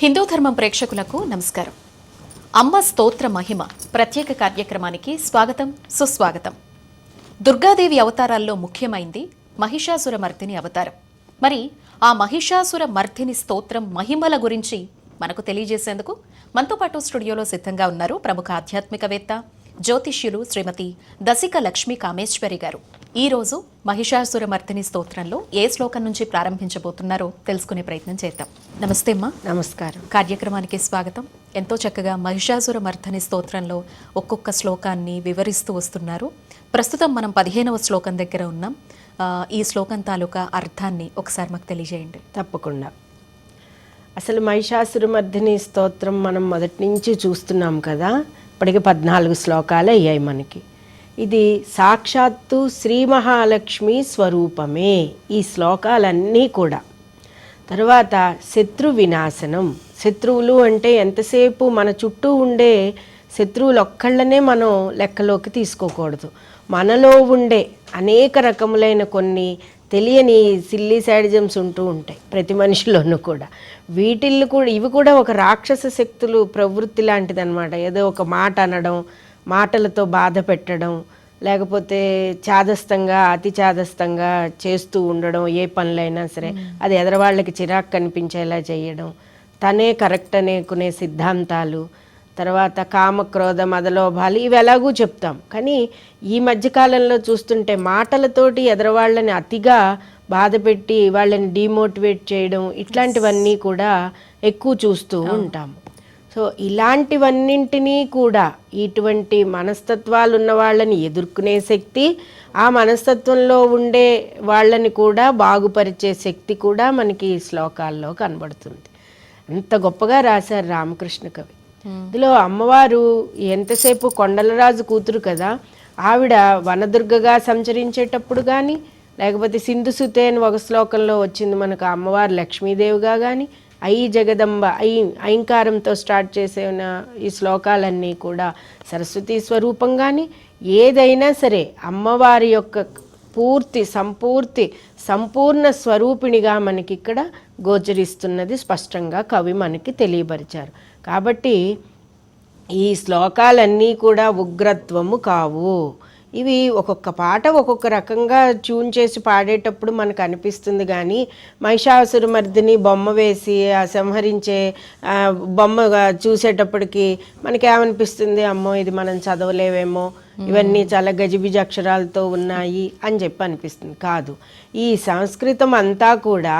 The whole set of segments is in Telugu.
హిందూ ధర్మం ప్రేక్షకులకు నమస్కారం. అమ్మ స్తోత్ర మహిమ ప్రత్యేక కార్యక్రమానికి స్వాగతం సుస్వాగతం. దుర్గాదేవి అవతారాల్లో ముఖ్యమైంది మహిషాసుర మర్దిని అవతారం. మరి ఆ మహిషాసుర మర్దిని స్తోత్రం మహిమల గురించి మనకు తెలియజేసేందుకు మనతో పాటు స్టూడియోలో సిద్ధంగా ఉన్నారు ప్రముఖ ఆధ్యాత్మికవేత్త జ్యోతిష్యులు శ్రీమతి దశిక లక్ష్మీ కామేశ్వరి గారు. ఈ రోజు మహిషాసుర మర్దిని స్తోత్రంలో ఏ శ్లోకం నుంచి ప్రారంభించబోతున్నారో తెలుసుకునే ప్రయత్నం చేద్దాం. నమస్తే అమ్మా. నమస్కారం. కార్యక్రమానికి స్వాగతం. ఎంతో చక్కగా మహిషాసుర మర్ధని స్తోత్రంలో ఒక్కొక్క శ్లోకాన్ని వివరిస్తూ వస్తున్నారు. ప్రస్తుతం మనం పదిహేనవ శ్లోకం దగ్గర ఉన్నాం. ఈ శ్లోకం తాలూకా అర్థాన్ని ఒకసారి మాకు తెలియజేయండి. తప్పకుండా. అసలు మహిషాసురమర్దిని స్తోత్రం మనం మొదటి నుంచి చూస్తున్నాం కదా ఇప్పటికి పద్నాలుగు శ్లోకాలు అయ్యాయి మనకి. ఇది సాక్షాత్తు శ్రీ మహాలక్ష్మి స్వరూపమే ఈ శ్లోకాలన్నీ కూడా. తర్వాత శత్రు వినాశనం. శత్రువులు అంటే ఎంతసేపు మన చుట్టూ ఉండే శత్రువులు ఒక్కళ్ళనే మనం లెక్కలోకి తీసుకోకూడదు. మనలో ఉండే అనేక రకములైన కొన్ని తెలియని సిల్లీ శాడిజమ్స్ ఉంటూ ఉంటాయి ప్రతి మనిషిలోనూ కూడా. వీటిల్ని కూడా ఇవి కూడా ఒక రాక్షస శక్తులు ప్రవృత్తి లాంటిదన్నమాట. ఏదో ఒక మాట అనడం మాటలతో బాధ పెట్టడం లేకపోతే చాదస్తంగా అతి చాదస్తంగా చేస్తూ ఉండడం ఏ పనులైనా సరే అది ఎదరవాళ్ళకి చిరాకు కనిపించేలా చేయడం. తనే కరెక్ట్ అనుకునే సిద్ధాంతాలు తర్వాత కామ క్రోధ మదలోభాలు ఇవి ఎలాగూ చెప్తాం. కానీ ఈ మధ్యకాలంలో చూస్తుంటే మాటలతోటి ఎదరవాళ్ళని అతిగా బాధపెట్టి వాళ్ళని డిమోటివేట్ చేయడం ఇట్లాంటివన్నీ కూడా ఎక్కువ చూస్తూ ఉంటాము సో ఇలాంటివన్నింటినీ కూడా ఇటువంటి మనస్తత్వాలు ఉన్న వాళ్ళని ఎదుర్కొనే శక్తి ఆ మనస్తత్వంలో ఉండే వాళ్ళని కూడా బాగుపరిచే శక్తి కూడా మనకి ఈ శ్లోకాల్లో కనబడుతుంది. అంత గొప్పగా రాశారు రామకృష్ణ కవి. ఇందులో అమ్మవారు ఎంతసేపు కొండలరాజు కూతురు కదా ఆవిడ వనదుర్గగా సంచరించేటప్పుడు కానీ లేకపోతే సింధుసుతే అని ఒక శ్లోకంలో వచ్చింది మనకు అమ్మవారు లక్ష్మీదేవిగా కానీ ఐ జగదంబ ఐ ఐంకారంతో స్టార్ట్ చేసిన ఈ శ్లోకాలన్నీ కూడా సరస్వతి స్వరూపం కానీ ఏదైనా సరే అమ్మవారి యొక్క పూర్తి సంపూర్తి సంపూర్ణ స్వరూపిణిగా మనకి ఇక్కడ గోచరిస్తున్నది స్పష్టంగా కవి మనకి తెలియపరిచారు. కాబట్టి ఈ శ్లోకాలన్నీ కూడా ఉగ్రత్వము కావు. ఇవి ఒక్కొక్క పాట ఒక్కొక్క రకంగా ట్యూన్ చేసి పాడేటప్పుడు మనకు అనిపిస్తుంది కానీ మహిషాసురమర్దిని బొమ్మ వేసి ఆ సంహరించే ఆ, బొమ్మగా చూసేటప్పటికి మనకేమనిపిస్తుంది అమ్మో ఇది మనం చదవలేవేమో ఇవన్నీ చాలా గజిబిజి అక్షరాలతో ఉన్నాయి అని చెప్పి అనిపిస్తుంది. కాదు ఈ సంస్కృతం అంతా కూడా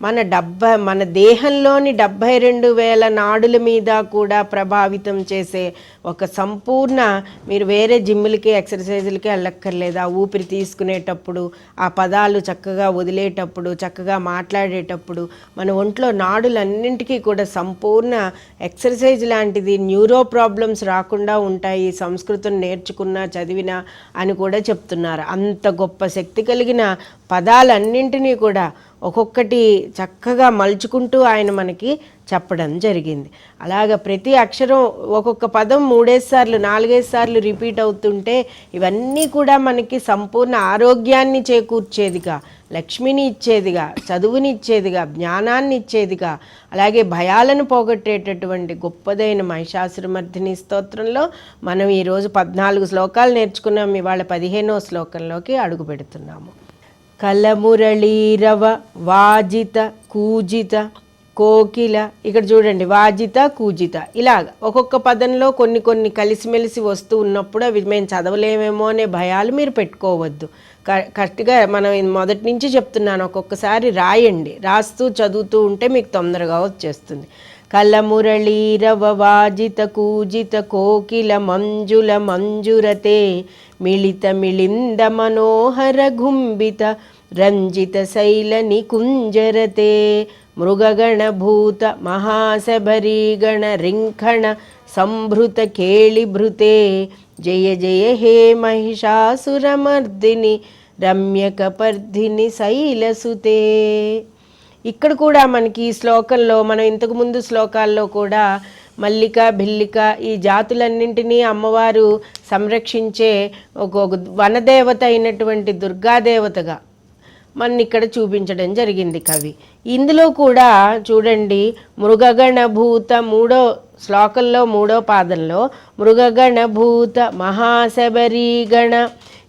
మన డెబ్బై మన దేహంలోని డెబ్భై రెండు వేల నాడుల మీద కూడా ప్రభావితం చేసే ఒక సంపూర్ణ మీరు వేరే జిమ్లకి ఎక్సర్సైజులకి వెళ్ళక్కర్లేదు. ఆ ఊపిరి తీసుకునేటప్పుడు ఆ పదాలు చక్కగా వదిలేటప్పుడు చక్కగా మాట్లాడేటప్పుడు మన ఒంట్లో నాడులన్నింటికీ కూడా సంపూర్ణ ఎక్సర్సైజ్ లాంటిది న్యూరో ప్రాబ్లమ్స్ రాకుండా ఉంటాయి సంస్కృతం నేర్చుకున్నా చదివినా అని కూడా చెప్తున్నారు. అంత గొప్ప శక్తి కలిగిన పదాలన్నింటినీ కూడా ఒక్కొక్కటి చక్కగా మలుచుకుంటూ ఆయన మనకి చెప్పడం జరిగింది. అలాగ ప్రతి అక్షరం ఒక్కొక్క పదం మూడేసి సార్లు నాలుగైదు సార్లు రిపీట్ అవుతుంటే ఇవన్నీ కూడా మనకి సంపూర్ణ ఆరోగ్యాన్ని చేకూర్చేదిగా లక్ష్మిని ఇచ్చేదిగా చదువుని ఇచ్చేదిగా జ్ఞానాన్ని ఇచ్చేదిగా అలాగే భయాలను పోగొట్టేటటువంటి గొప్పదైన మహిషాసురమర్ధిని స్తోత్రంలో మనం ఈరోజు పద్నాలుగు శ్లోకాలు నేర్చుకున్నాం. ఇవాళ పదిహేనో శ్లోకంలోకి అడుగు పెడుతున్నాము కలమురళీరవ వాజిత కూజిత కోకిల. ఇక్కడ చూడండి వాజిత కూజిత. ఇలాగ ఒక్కొక్క పదంలో కొన్ని కొన్ని కలిసిమెలిసి వస్తూ ఉన్నప్పుడు అవి మేము చదవలేమేమో అనే భయాలు మీరు పెట్టుకోవద్దు. క- కరెక్ట్గా మనం మొదటి నుంచి చెప్తున్నాను ఒక్కొక్కసారి రాయండి. రాస్తూ చదువుతూ ఉంటే మీకు తొందరగా వచ్చేస్తుంది. కలమురళీరవ వాజిత కూజిత కోకిల మంజుల మంజురతే మిళిత మిళింద మనోహర గుంబిత రంజిత శైలని కుంజరతే మృగగణ భూత మహాసభరీగణ రింఖణ సంభృత కేళిభృతే జయ జయ హే మహిషాసురమర్దిని రమ్యకపర్ధిని శైలసుతే ఇక్కడ కూడా మనకి ఈ శ్లోకంలో మనం ఇంతకుముందు శ్లోకాల్లో కూడా మల్లిక భిల్లిక ఈ జాతులన్నింటినీ అమ్మవారు సంరక్షించే ఒక ఒక వనదేవత అయినటువంటి దుర్గాదేవతగా మన ఇక్కడ చూపించడం జరిగింది కవి. ఇందులో కూడా చూడండి మృగగణభూత మూడో శ్లోకంలో మూడో పాదంలో మృగగణభూత మహాశబరీగణ.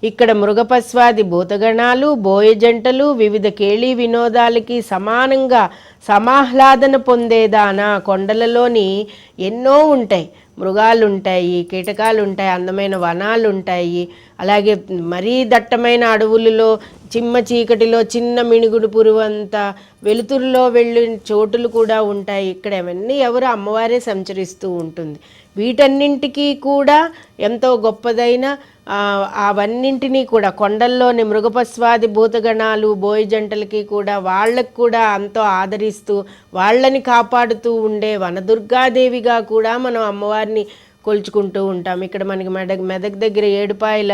ఇక్కడ మృగపస్వాది భూతగణాలు బోయ జంటలు వివిధ కేళీ వినోదాలకి సమానంగా సమాహ్లాదన పొందేదానా కొండలలోని ఎన్నో ఉంటాయి. మృగాలు ఉంటాయి కీటకాలు ఉంటాయి అందమైన వనాలు ఉంటాయి అలాగే మరీ దట్టమైన అడవులలో చిమ్మ చీకటిలో చిన్న మిణుగుడు పురువంతా వెలుతురులో వెళ్ళిన చోటులు కూడా ఉంటాయి. ఇక్కడ అవన్నీ ఎవరు అమ్మవారే సంచరిస్తూ ఉంటుంది. వీటన్నింటికీ కూడా ఎంతో గొప్పదైన అవన్నింటినీ కూడా కొండల్లోని మృగపస్వాది భూతగణాలు బోయి జంటలకి కూడా వాళ్ళకు కూడా అంతో ఆదరిస్తూ వాళ్ళని కాపాడుతూ ఉండే వనదుర్గాదేవిగా కూడా మనం అమ్మవారిని కొలుచుకుంటూ ఉంటాం. ఇక్కడ మనకి మెదక్ మెదక్ దగ్గర ఏడుపాయల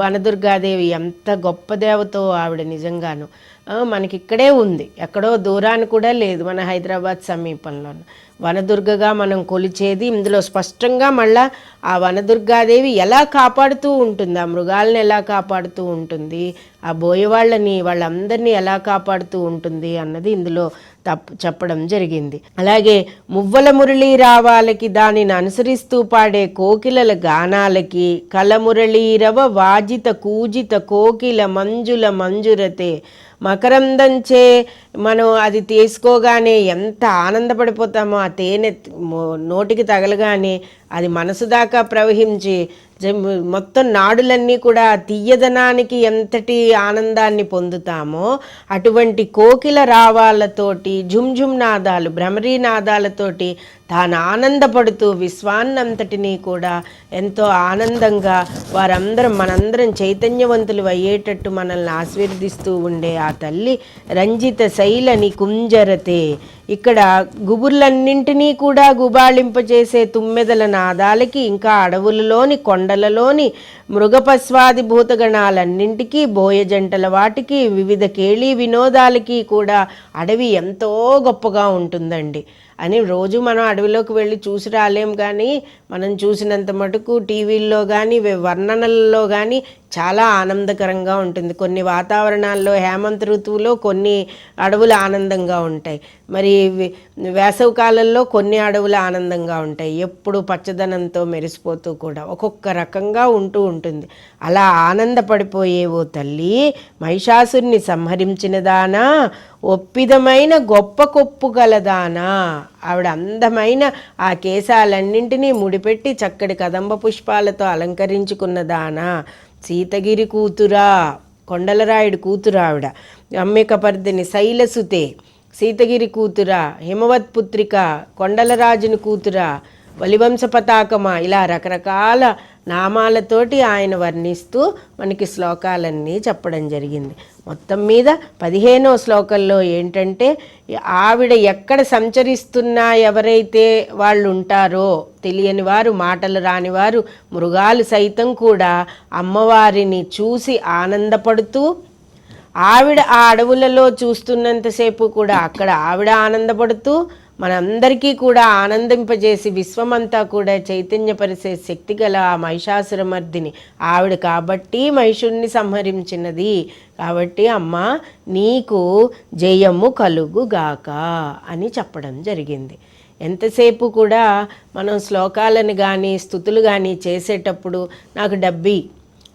వనదుర్గాదేవి ఎంత గొప్ప దేవతో ఆవిడ నిజంగాను. మనకి ఇక్కడే ఉంది. ఎక్కడో దూరాన్ని కూడా లేదు మన హైదరాబాద్ సమీపంలోనూ. వనదుర్గగా మనం కొలిచేది. ఇందులో స్పష్టంగా మళ్ళా ఆ వనదుర్గాదేవి ఎలా కాపాడుతూ ఉంటుంది? ఆ మృగాలను ఎలా కాపాడుతూ ఉంటుంది? ఆ బోయవాళ్ళని వాళ్ళందరినీ ఎలా కాపాడుతూ ఉంటుంది అన్నది ఇందులో తప్పు చెప్పడం జరిగింది. అలాగే మువ్వల మురళీ రావాలకి దానిని అనుసరిస్తూ పాడే కోకిలల గానాలకి కలమురళీరవ వాజిత కూజిత కోకిల మంజుల మంజురతే మకరందంచే మనం అది తీసుకోగానే ఎంత ఆనందపడిపోతామో ఆ తేనె నోటికి తగలగానే అది మనసు దాకా ప్రవహించి మొత్తం నాడులన్నీ కూడా తీయదనానికి ఎంతటి ఆనందాన్ని పొందుతామో అటువంటి కోకిల రావాలతోటి ఝుమ్ నాదాలు భ్రమరీ నాదాలతోటి తాను ఆనందపడుతూ విశ్వాన్నంతటినీ కూడా ఎంతో ఆనందంగా వారందరం మనందరం చైతన్యవంతులు అయ్యేటట్టు మనల్ని ఆశీర్దిస్తూ ఉండే ఆ తల్లి రంజిత శైలని కుంజరతే ఇక్కడ గుబుర్లన్నింటినీ కూడా గుబాళింపజేసే తుమ్మెదల నాదాలకి ఇంకా అడవులలోని కొండలలోని మృగపస్వాది భూతగణాలన్నింటికీ బోయ జంటల వాటికి వివిధ కేళీ వినోదాలకి కూడా అడవి ఎంతో గొప్పగా ఉంటుందండి. అని రోజు మనం అడవిలోకి వెళ్ళి చూసి రాలేం కానీ మనం చూసినంత మటుకు టీవీల్లో కానీ వర్ణనలలో కానీ చాలా ఆనందకరంగా ఉంటుంది. కొన్ని వాతావరణాల్లో హేమంత ఋతువులో కొన్ని అడవులు ఆనందంగా ఉంటాయి. మరి వేసవి కాలంలో కొన్ని అడవులు ఆనందంగా ఉంటాయి. ఎప్పుడు పచ్చదనంతో మెరిసిపోతూ కూడా ఒక్కొక్క రకంగా ఉంటూ ఉంటుంది. అలా ఆనందపడిపోయే ఓ తల్లి మహిషాసుని సంహరించిన దానా? ఒప్పిదమైన గొప్ప కొప్పు గలదానా ఆవిడ అందమైన ఆ కేశాలన్నింటినీ ముడిపెట్టి చక్కటి కదంబ పుష్పాలతో అలంకరించుకున్నదానా సీతగిరి కూతురా కొండలరాయుడు కూతురా ఆవిడ అమ్మికపర్దిని శైలసుతే సీతగిరి కూతురా హిమవత్ పుత్రిక కొండలరాజుని కూతురా వలివంశ పతాకమా ఇలా రకరకాల నామాలతోటి ఆయన వర్ణిస్తూ మనకి శ్లోకాలన్నీ చెప్పడం జరిగింది. మొత్తం మీద పదిహేనో శ్లోకంలో ఏంటంటే ఆవిడ ఎక్కడ సంచరిస్తున్నా ఎవరైతే వాళ్ళు ఉంటారో తెలియని వారు మాటలు రానివారు మృగాలు సైతం కూడా అమ్మవారిని చూసి ఆనందపడుతూ ఆవిడ ఆ అడవులలో చూస్తున్నంతసేపు కూడా అక్కడ ఆవిడ ఆనందపడుతూ మనందరికీ కూడా ఆనందింపజేసి విశ్వమంతా కూడా చైతన్యపరిచే శక్తి గల ఆ మహిషాసురమర్దిని. ఆవిడ కాబట్టి మహిషుణ్ణి సంహరించినది. కాబట్టి అమ్మ నీకు జయము కలుగుగాక అని చెప్పడం జరిగింది. ఎంతసేపు కూడా మనం శ్లోకాలను కానీ స్థుతులు కానీ చేసేటప్పుడు నాకు డబ్బి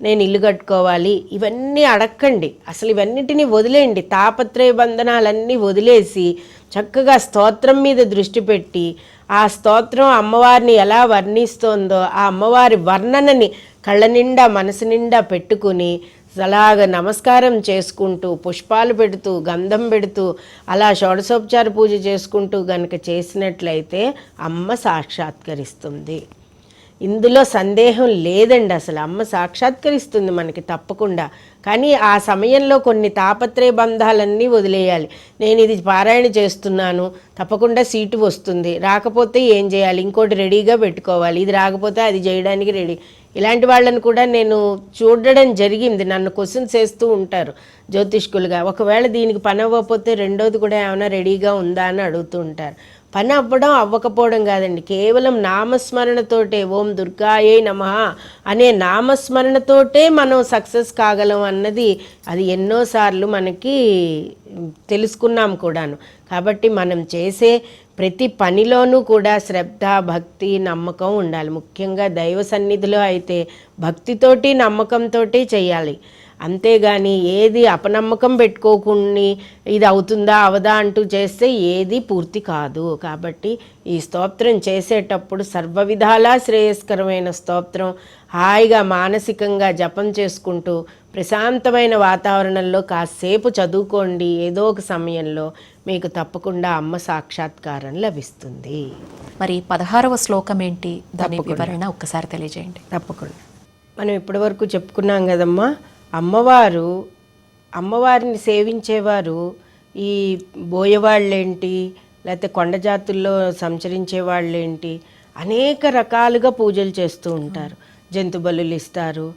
నేను ఇల్లు కట్టుకోవాలి ఇవన్నీ అడక్కండి. అసలు ఇవన్నిటిని వదిలేయండి. తాపత్రయ బంధనాలన్నీ వదిలేసి చక్కగా స్తోత్రం మీద దృష్టి పెట్టి ఆ స్తోత్రం అమ్మవారిని ఎలా వర్ణిస్తోందో ఆ అమ్మవారి వర్ణనని కళ్ళ నిండా మనసు నిండా పెట్టుకుని అలాగ నమస్కారం చేసుకుంటూ పుష్పాలు పెడుతూ గంధం పెడుతూ అలా షోడశోపచార పూజ చేసుకుంటూ గనుక చేసినట్లయితే అమ్మ సాక్షాత్కరిస్తుంది. ఇందులో సందేహం లేదండి అసలు. అమ్మ సాక్షాత్కరిస్తుంది మనకి తప్పకుండా. కానీ ఆ సమయంలో కొన్ని తాపత్రయ బంధాలన్నీ వదిలేయాలి. నేను ఇది పారాయణ చేస్తున్నాను తప్పకుండా సీటు వస్తుంది. రాకపోతే ఏం చేయాలి? ఇంకోటి రెడీగా పెట్టుకోవాలి. ఇది రాకపోతే అది చేయడానికి రెడీ. ఇలాంటి వాళ్ళని కూడా నేను చూడడం జరిగింది. నన్ను క్వశ్చన్స్ వేస్తూ ఉంటారు జ్యోతిష్కులుగా. ఒకవేళ దీనికి పని అవ్వకపోతే రెండోది కూడా ఏమైనా రెడీగా ఉందా అని అడుగుతూ ఉంటారు. పని అవ్వడం అవ్వకపోవడం కాదండి. కేవలం నామస్మరణతోటే ఓం దుర్గాయే నమ అనే నామస్మరణతోటే మనం సక్సెస్ కాగలం అన్నది అది ఎన్నోసార్లు మనకి తెలుసుకున్నాం కూడాను. కాబట్టి మనం చేసే ప్రతి పనిలోనూ కూడా శ్రద్ధ భక్తి నమ్మకం ఉండాలి. ముఖ్యంగా దైవ సన్నిధిలో అయితే భక్తితోటి నమ్మకంతోటి చేయాలి. అంతేగాని ఏది అపనమ్మకం పెట్టుకోకుండా ఇది అవుతుందా అవదా అంటూ చేస్తే ఏది పూర్తి కాదు. కాబట్టి ఈ స్తోత్రం చేసేటప్పుడు సర్వ విధాలా శ్రేయస్కరమైన స్తోత్రం హాయిగా మానసికంగా జపం చేసుకుంటూ ప్రశాంతమైన వాతావరణంలో కాసేపు చదువుకోండి. ఏదో ఒక సమయంలో మీకు తప్పకుండా అమ్మ సాక్షాత్కారం లభిస్తుంది. మరి పదహారవ శ్లోకం ఏంటి? దాని వివరణ ఒక్కసారి తెలియజేయండి. తప్పకుండా. మనం ఇప్పటివరకు చెప్పుకున్నాం కదమ్మా అమ్మవారు అమ్మవారిని సేవించేవారు ఈ బోయవాళ్ళేంటి లేకపోతే కొండ జాతుల్లో సంచరించే వాళ్ళేంటి అనేక రకాలుగా పూజలు చేస్తూ ఉంటారు. జంతు బలులు ఇస్తారు.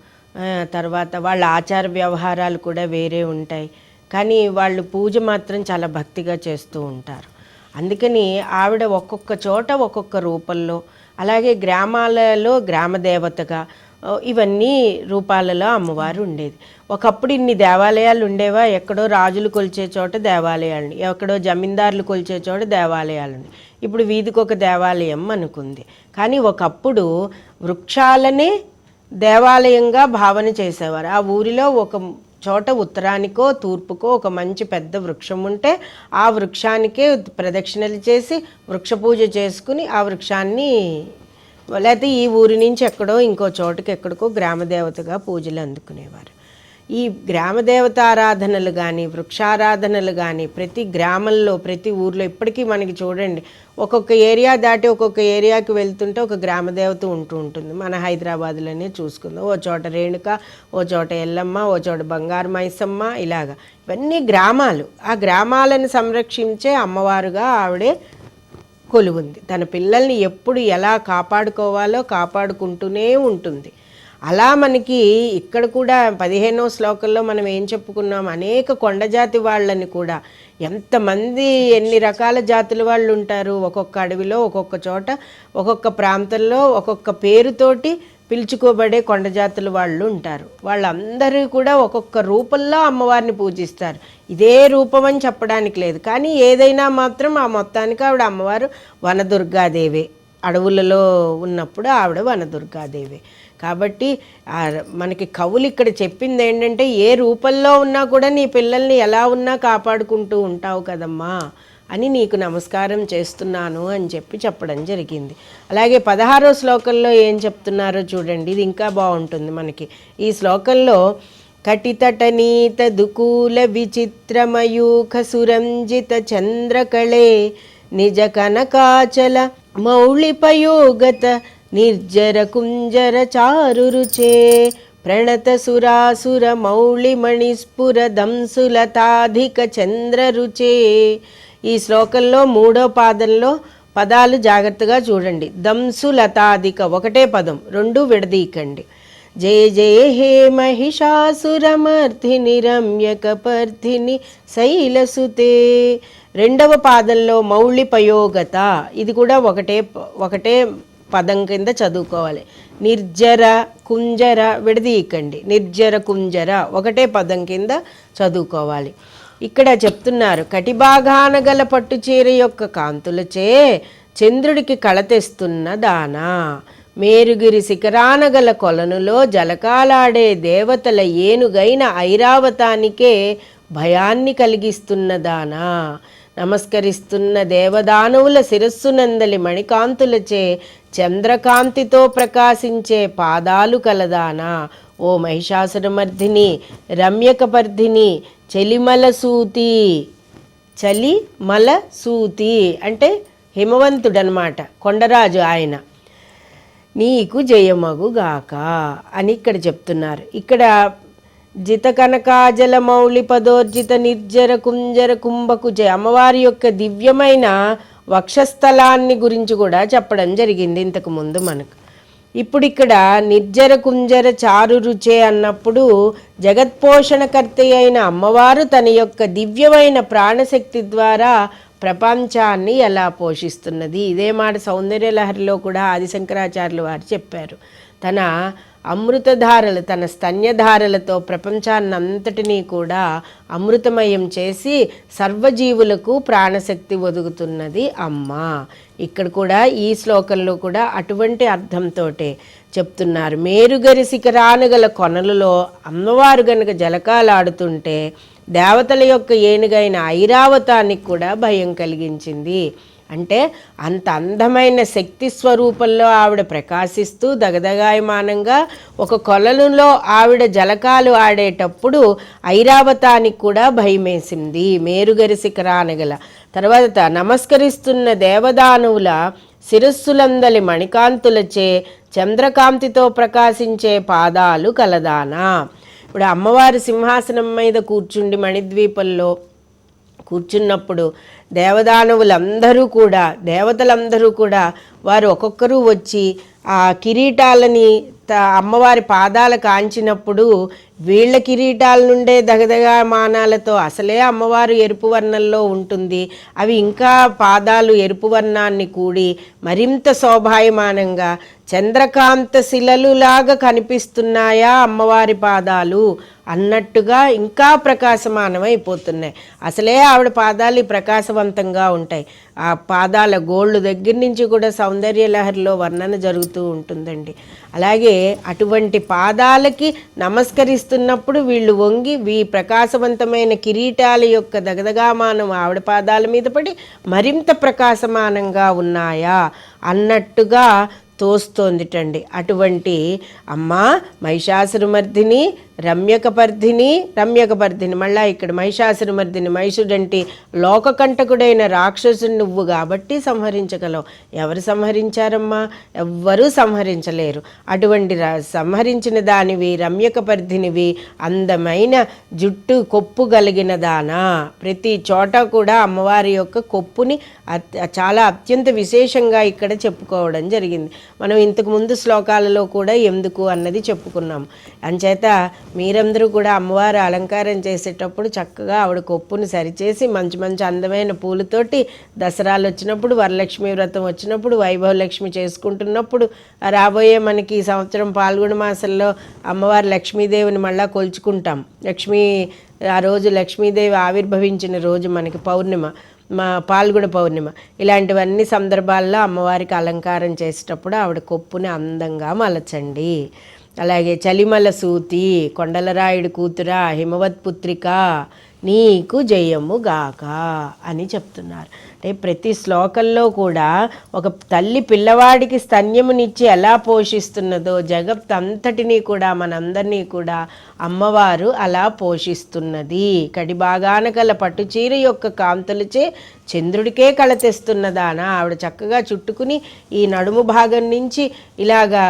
తర్వాత వాళ్ళ ఆచార వ్యవహారాలు కూడా వేరే ఉంటాయి. కానీ వాళ్ళు పూజ మాత్రం చాలా భక్తిగా చేస్తూ ఉంటారు. అందుకని ఆవిడ ఒక్కొక్క చోట ఒక్కొక్క రూపంలో అలాగే గ్రామాలలో గ్రామ దేవతగా ఇవన్నీ రూపాలలో అమ్మవారు ఉండేది. ఒకప్పుడు ఇన్ని దేవాలయాలు ఉండేవా? ఎక్కడో రాజులు కొలిచే చోట దేవాలయాలు ఎక్కడో జమీందారులు కొలిచే చోట దేవాలయాలు ఇప్పుడు వీధికి ఒక దేవాలయం అనుకుంది. కానీ ఒకప్పుడు వృక్షాలనే దేవాలయంగా భావన చేసేవారు. ఆ ఊరిలో ఒక చోట ఉత్తరానికో తూర్పుకో ఒక మంచి పెద్ద వృక్షం ఉంటే ఆ వృక్షానికే ప్రదక్షిణలు చేసి వృక్ష పూజ చేసుకుని ఆ వృక్షాన్ని లేకపోతే ఈ ఊరి నుంచి ఎక్కడో ఇంకో చోటకి ఎక్కడికో గ్రామదేవతగా పూజలు అందుకునేవారు. ఈ గ్రామదేవత ఆరాధనలు కానీ వృక్షారాధనలు కానీ ప్రతి గ్రామంలో ప్రతి ఊర్లో ఇప్పటికీ మనకి చూడండి ఒక్కొక్క ఏరియా దాటి ఒక్కొక్క ఏరియాకి వెళ్తుంటే ఒక గ్రామదేవత ఉంటూ ఉంటుంది. మన హైదరాబాద్లోనే చూసుకుందాం. ఓ చోట రేణుక ఓ చోట ఎల్లమ్మ ఓ చోట బంగారు మైసమ్మ ఇలాగా. ఇవన్నీ గ్రామాలు. ఆ గ్రామాలను సంరక్షించే అమ్మవారుగా ఆవిడే కొలువుంది. తన పిల్లల్ని ఎప్పుడు ఎలా కాపాడుకోవాలో కాపాడుకుంటూనే ఉంటుంది. అలా మనకి ఇక్కడ కూడా పదిహేనవ శ్లోకంలో మనం ఏం చెప్పుకున్నాం? అనేక కొండజాతి వాళ్ళని కూడా. ఎంతమంది ఎన్ని రకాల జాతుల వాళ్ళు ఉంటారు ఒక్కొక్క అడవిలో ఒక్కొక్క చోట ఒక్కొక్క ప్రాంతంలో ఒక్కొక్క పేరుతోటి పిలుచుకోబడే కొండ జాతుల వాళ్ళు ఉంటారు. వాళ్ళందరూ కూడా ఒక్కొక్క రూపంలో అమ్మవారిని పూజిస్తారు. ఇదే రూపం అని చెప్పడానికి లేదు. కానీ ఏదైనా మాత్రం ఆ మొత్తానికి ఆవిడ అమ్మవారు వనదుర్గాదేవే. అడవులలో ఉన్నప్పుడు ఆవిడ వనదుర్గాదేవి. కాబట్టి మనకి కవులు ఇక్కడ చెప్పింది ఏంటంటే ఏ రూపంలో ఉన్నా కూడా నీ పిల్లల్ని ఎలా ఉన్నా కాపాడుకుంటూ ఉంటావు కదమ్మా. అని నీకు నమస్కారం చేస్తున్నాను అని చెప్పి చెప్పడం జరిగింది. అలాగే పదహారో శ్లోకంలో ఏం చెప్తున్నారో చూడండి. ఇది ఇంకా బాగుంటుంది మనకి. ఈ శ్లోకంలో కటితటనీత దుకూల విచిత్రమయూఖ సురంజిత చంద్రకళే నిజ కనకాచల మౌళిపయోగత నిర్జర కుంజర చారురుచే ప్రణత సురాసుర మౌళిమణిస్ఫుర దంసులతాధిక చంద్రరుచే ఈ శ్లోకంలో మూడో పాదంలో పదాలు జాగ్రత్తగా చూడండి. దంసులతాదిక ఒకటే పదం రెండు విడదీకండి జయ జయ హే మహిషాసురమర్థిని రమ్యకపర్థిని శైలసుతే. రెండవ పాదంలో మౌళిపయోగత ఇది కూడా ఒకటే ఒకటే పదం కింద చదువుకోవాలి. నిర్జర కుంజర విడదీయకండి. నిర్జర కుంజర ఒకటే పదం కింద చదువుకోవాలి. ఇక్కడ చెప్తున్నారు కటిభాగాన గల పట్టు చీర యొక్క కాంతులచే చంద్రుడికి కళతెస్తున్న దాన. దానా మేరుగిరి శిఖరాన గల కొలనులో జలకాలాడే దేవతల ఏనుగైన ఐరావతానికే భయాన్ని కలిగిస్తున్న దానా. నమస్కరిస్తున్న దేవదానవుల శిరస్సునందలి మణికాంతులచే చంద్రకాంతితో ప్రకాశించే పాదాలు కలదానా ఓ మహిషాసురమర్ధిని రమ్యకపర్ధిని చలిమలసూతి చలి మల సూతి అంటే హిమవంతుడనమాట కొండరాజు ఆయన. నీకు జయమగుగాక అని ఇక్కడ చెప్తున్నారు. ఇక్కడ జిత కనకాజల మౌళి పదోర్జిత నిర్జర కుంజర కుంభకు అమ్మవారి యొక్క దివ్యమైన వక్షస్థలాన్ని గురించి కూడా చెప్పడం జరిగింది ఇంతకు ముందు మనకు. ఇప్పుడు ఇక్కడ నిర్జర కుంజర చారు రుచే అన్నప్పుడు జగత్పోషణకర్త అయిన అమ్మవారు తన యొక్క దివ్యమైన ప్రాణశక్తి ద్వారా ప్రపంచాన్ని ఎలా పోషిస్తున్నది. ఇదే మాట సౌందర్య లహరిలో కూడా ఆదిశంకరాచార్యులు వారు చెప్పారు. తన అమృతధారలు తన స్తన్యధారలతో ప్రపంచాన్నంతటినీ కూడా అమృతమయం చేసి సర్వజీవులకు ప్రాణశక్తి ఒదుగుతున్నది అమ్మ. ఇక్కడ కూడా ఈ శ్లోకంలో కూడా అటువంటి అర్థంతో చెప్తున్నారు. మేరుగరి శిఖరానుగల కొనలలో అమ్మవారు గనుక జలకాలాడుతుంటే దేవతల యొక్క ఏనుగైన ఐరావతానికి కూడా భయం కలిగించింది. అంటే అంత అందమైన శక్తి స్వరూపంలో ఆవిడ ప్రకాశిస్తూ దగదగాయమానంగా ఒక కొలనులో ఆవిడ జలకాలు ఆడేటప్పుడు ఐరావతానికి కూడా భయమేసింది. మేరుగరిసికరానగల తర్వాత నమస్కరిస్తున్న దేవదానువుల శిరస్సులందలి మణికాంతులచే చంద్రకాంతితో ప్రకాశించే పాదాలు కలదానా. ఇప్పుడు అమ్మవారి సింహాసనం మీద కూర్చుండి మణిద్వీపంలో కూర్చున్నప్పుడు దేవదానవులందరూ కూడా దేవతలందరూ కూడా వారు ఒక్కొక్కరు వచ్చి ఆ కిరీటాలని త- అమ్మవారి పాదాలు కాంచినప్పుడు వీళ్ళ కిరీటాల నుండే దగదగా మానాలతో అసలే అమ్మవారు ఎరుపు వర్ణంలో ఉంటుంది. అవి ఇంకా పాదాలు ఎరుపు వర్ణాన్ని కూడి మరింత శోభాయమానంగా చంద్రకాంత శిలలులాగా కనిపిస్తున్నాయా అమ్మవారి పాదాలు అన్నట్టుగా ఇంకా ప్రకాశమానమైపోతున్నాయి. అసలే ఆవిడ పాదాలు ప్రకాశవంతంగా ఉంటాయి. ఆ పాదాల గోళ్ళు దగ్గర నుంచి కూడా సౌందర్య లహరిలో వర్ణన జరుగుతూ ఉంటుందండి. అలాగే అటువంటి పాదాలకి నమస్కరిస్తున్నప్పుడు వీళ్ళు వంగి వీ ప్రకాశవంతమైన కిరీటాల యొక్క దగదగామానం ఆవిడ పాదాల మీద పడి మరింత ప్రకాశమానంగా ఉన్నాయా అన్నట్టుగా తోస్తోందిటండి. అటువంటి అమ్మ మహిషాసురమర్దిని రమ్యకపర్ధిని రమ్యకపర్ధిని మళ్ళా ఇక్కడ మహిషాసురమర్ధిని మహిషుడంటే లోకకంటకుడైన రాక్షసుని నువ్వు కాబట్టి సంహరించగలవు. ఎవరు సంహరించారమ్మా? ఎవ్వరూ సంహరించలేరు. అటువంటి ర- సంహరించిన దానివి రమ్యకపర్ధినివి అందమైన జుట్టు కొప్పు కలిగిన దానా. ప్రతి చోట కూడా అమ్మవారి యొక్క కొప్పుని చాలా అత్యంత విశేషంగా ఇక్కడ చెప్పుకోవడం జరిగింది. మనం ఇంతకు ముందు శ్లోకాలలో కూడా ఎందుకు అన్నది చెప్పుకున్నాం. అంచేత మీరందరూ కూడా అమ్మవారు అలంకారం చేసేటప్పుడు చక్కగా ఆవిడ కొప్పుని సరిచేసి మంచి మంచి అందమైన పూలతోటి దసరాలు వచ్చినప్పుడు వరలక్ష్మి వ్రతం వచ్చినప్పుడు వైభవలక్ష్మి చేసుకుంటున్నప్పుడు రాబోయే మనకి ఈ సంవత్సరం పాల్గొన మాసంలో అమ్మవారి లక్ష్మీదేవిని మళ్ళా కొలుచుకుంటాం. లక్ష్మీ ఆ రోజు లక్ష్మీదేవి ఆవిర్భవించిన రోజు మనకి పౌర్ణిమ మా పాల్గొడ పౌర్ణిమ. ఇలాంటివన్నీ సందర్భాల్లో అమ్మవారికి అలంకారం చేసేటప్పుడు ఆవిడ కొప్పుని అందంగా మలచండి. అలాగే చలిమల సూతి కొండలరాయుడు కూతురా హిమవత్ పుత్రిక నీకు జయము గాక అని చెప్తున్నారు. అంటే ప్రతి శ్లోకంలో కూడా ఒక తల్లి పిల్లవాడికి స్తన్యమునిచ్చి ఎలా పోషిస్తున్నదో జగత్ అంతటినీ కూడా మనందరినీ కూడా అమ్మవారు అలా పోషిస్తున్నది. కడిబాగాన గల పట్టుచీర యొక్క కాంతులచే చంద్రుడికే కళ తెస్తున్నదానా ఆవిడ చక్కగా చుట్టుకుని ఈ నడుము భాగం నుంచి ఇలాగా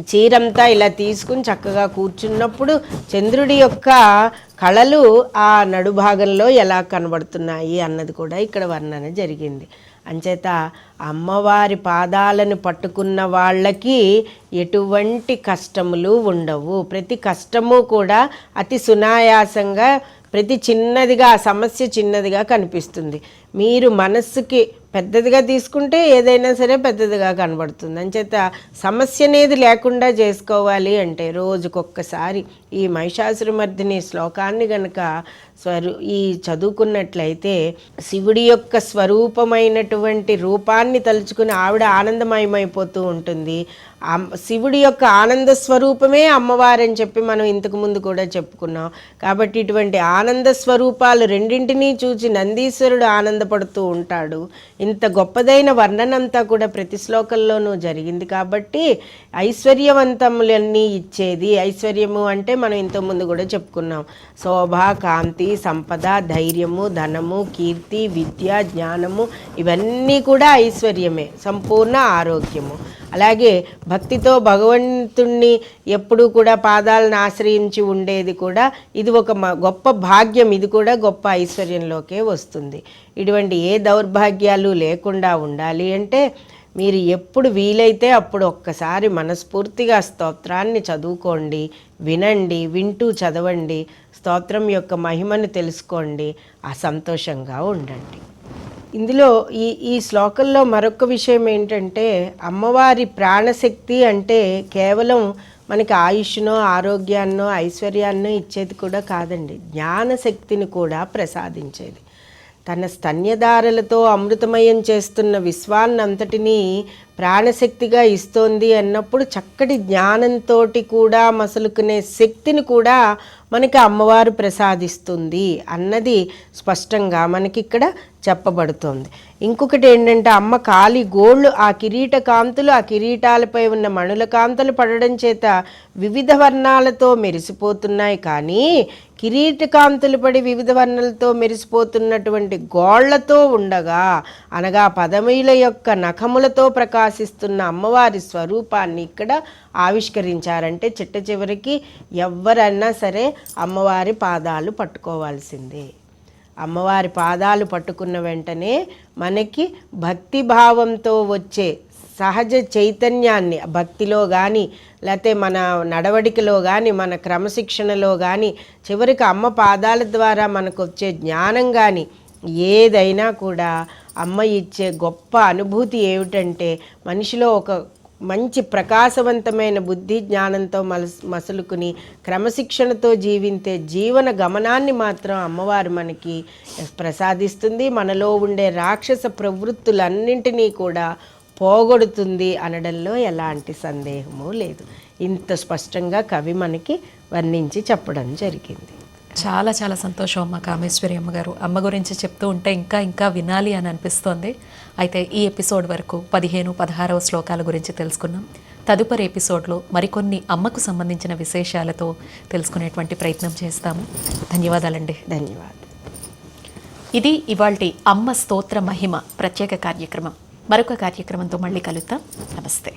చీరంతా ఇలా తీసుకుని చక్కగా కూర్చున్నప్పుడు చంద్రుడి యొక్క కళలు ఆ నడుభాగంలో ఎలా కనబడుతున్నాయి అన్నది కూడా ఇక్కడ వర్ణన జరిగింది. అంచేత అమ్మవారి పాదాలను పట్టుకున్న వాళ్ళకి ఎటువంటి కష్టములు ఉండవు. ప్రతి కష్టము కూడా అతి సునాయాసంగా ప్రతి చిన్నదిగా సమస్య చిన్నదిగా కనిపిస్తుంది. మీరు మనస్సుకి పెద్దదిగా తీసుకుంటే ఏదైనా సరే పెద్దదిగా కనబడుతుంది. అంచేత సమస్య అనేది లేకుండా చేసుకోవాలి అంటే రోజుకొక్కసారి ఈ మహిషాసురమర్దిని శ్లోకాన్ని గనక స్వరు ఈ చదువుకున్నట్లయితే శివుడి యొక్క స్వరూపమైనటువంటి రూపాన్ని తలుచుకుని ఆవిడ ఆనందమయమైపోతూ ఉంటుంది. శివుడి యొక్క ఆనంద స్వరూపమే అమ్మవారని చెప్పి మనం ఇంతకు ముందు కూడా చెప్పుకున్నాం. కాబట్టి ఇటువంటి ఆనంద స్వరూపాలు రెండింటినీ చూచి నందీశ్వరుడు ఆనంద ఆనందపడుతూ ఉంటాడు. ఇంత గొప్పదైన వర్ణనంతా కూడా ప్రతి శ్లోకంలోనూ జరిగింది కాబట్టి ఐశ్వర్యవంతములన్నీ ఇచ్చేది. ఐశ్వర్యము అంటే మనం ఇంతకుముందు కూడా చెప్పుకున్నాం. శోభ కాంతి సంపద ధైర్యము ధనము కీర్తి విద్య జ్ఞానము ఇవన్నీ కూడా ఐశ్వర్యమే. సంపూర్ణ ఆరోగ్యము. అలాగే భక్తితో భగవంతుణ్ణి ఎప్పుడూ కూడా పాదాలను ఆశ్రయించి ఉండేది కూడా ఇది ఒక మ- గొప్ప భాగ్యం. ఇది కూడా గొప్ప ఐశ్వర్యంలోకే వస్తుంది. ఇటువంటి ఏ దౌర్భాగ్యాలు లేకుండా ఉండాలి అంటే మీరు ఎప్పుడు వీలైతే అప్పుడు ఒక్కసారి మనస్ఫూర్తిగా స్తోత్రాన్ని చదువుకోండి వినండి వింటూ చదవండి స్తోత్రం యొక్క మహిమను తెలుసుకోండి ఆ సంతోషంగా ఉండండి. ఇందులో ఈ ఈ శ్లోకంలో మరొక విషయం ఏంటంటే అమ్మవారి ప్రాణశక్తి అంటే కేవలం మనకి ఆయుష్నో ఆరోగ్యాన్నో ఐశ్వర్యాన్నో ఇచ్చేది కూడా కాదండి. జ్ఞానశక్తిని కూడా ప్రసాదించేది. తన స్తన్యధారలతో అమృతమయం చేస్తున్న విశ్వాన్నంతటినీ ప్రాణశక్తిగా ఇస్తోంది అన్నప్పుడు చక్కటి జ్ఞానంతో కూడా మసలుకునే శక్తిని కూడా మనకి అమ్మవారు ప్రసాదిస్తుంది అన్నది స్పష్టంగా మనకి ఇక్కడ చెప్పబడుతుంది. ఇంకొకటి ఏంటంటే అమ్మ కాలి గోళ్ళు ఆ కిరీట కాంతులు ఆ కిరీటాలపై ఉన్న మణుల కాంతులు పడడం చేత వివిధ వర్ణాలతో మెరిసిపోతున్నాయి. కానీ కిరీట కాంతులు పడి వివిధ వర్ణాలతో మెరిసిపోతున్నటువంటి గోళ్ళతో ఉండగా అనగా పదమీల యొక్క నఖములతో ప్రకాశిస్తున్న అమ్మవారి స్వరూపాన్ని ఇక్కడ ఆవిష్కరించారంటే చిట్ట చివరికి ఎవరన్నా సరే అమ్మవారి పాదాలు పట్టుకోవాల్సిందే. అమ్మవారి పాదాలు పట్టుకున్న వెంటనే మనకి భక్తి భావంతో వచ్చే సహజ చైతన్యాన్ని భక్తిలో కానీ లేకపోతే మన నడవడికలో కానీ మన క్రమశిక్షణలో కానీ చివరికి అమ్మ పాదాల ద్వారా మనకు వచ్చే జ్ఞానం కానీ ఏదైనా కూడా అమ్మ ఇచ్చే గొప్ప అనుభూతి ఏమిటంటే మనిషిలో ఒక మంచి ప్రకాశవంతమైన బుద్ధి జ్ఞానంతో మలస్ మసలుకుని క్రమశిక్షణతో జీవించే జీవన గమనాన్ని మాత్రం అమ్మవారు మనకి ప్రసాదిస్తుంది. మనలో ఉండే రాక్షస ప్రవృత్తులన్నింటినీ కూడా పోగొడుతుంది అనడంలో ఎలాంటి సందేహము లేదు. ఇంత స్పష్టంగా కవి మనకి వర్ణించి చెప్పడం జరిగింది. చాలా చాలా సంతోషం అమ్మ కామేశ్వరి అమ్మగారు. అమ్మ గురించి చెప్తూ ఉంటే ఇంకా ఇంకా వినాలి అని అనిపిస్తోంది. అయితే ఈ ఎపిసోడ్ వరకు పదిహేను పదహారవ శ్లోకాల గురించి తెలుసుకున్నాం. తదుపరి ఎపిసోడ్లో మరికొన్ని అమ్మకు సంబంధించిన విశేషాలతో తెలుసుకునేటువంటి ప్రయత్నం చేస్తాము. ధన్యవాదాలండి. ధన్యవాదాలు. ఇది ఇవాల్టి అమ్మ స్తోత్ర మహిమ ప్రత్యేక కార్యక్రమం. మరొక కార్యక్రమంతో మళ్ళీ కలుద్దాం. నమస్తే.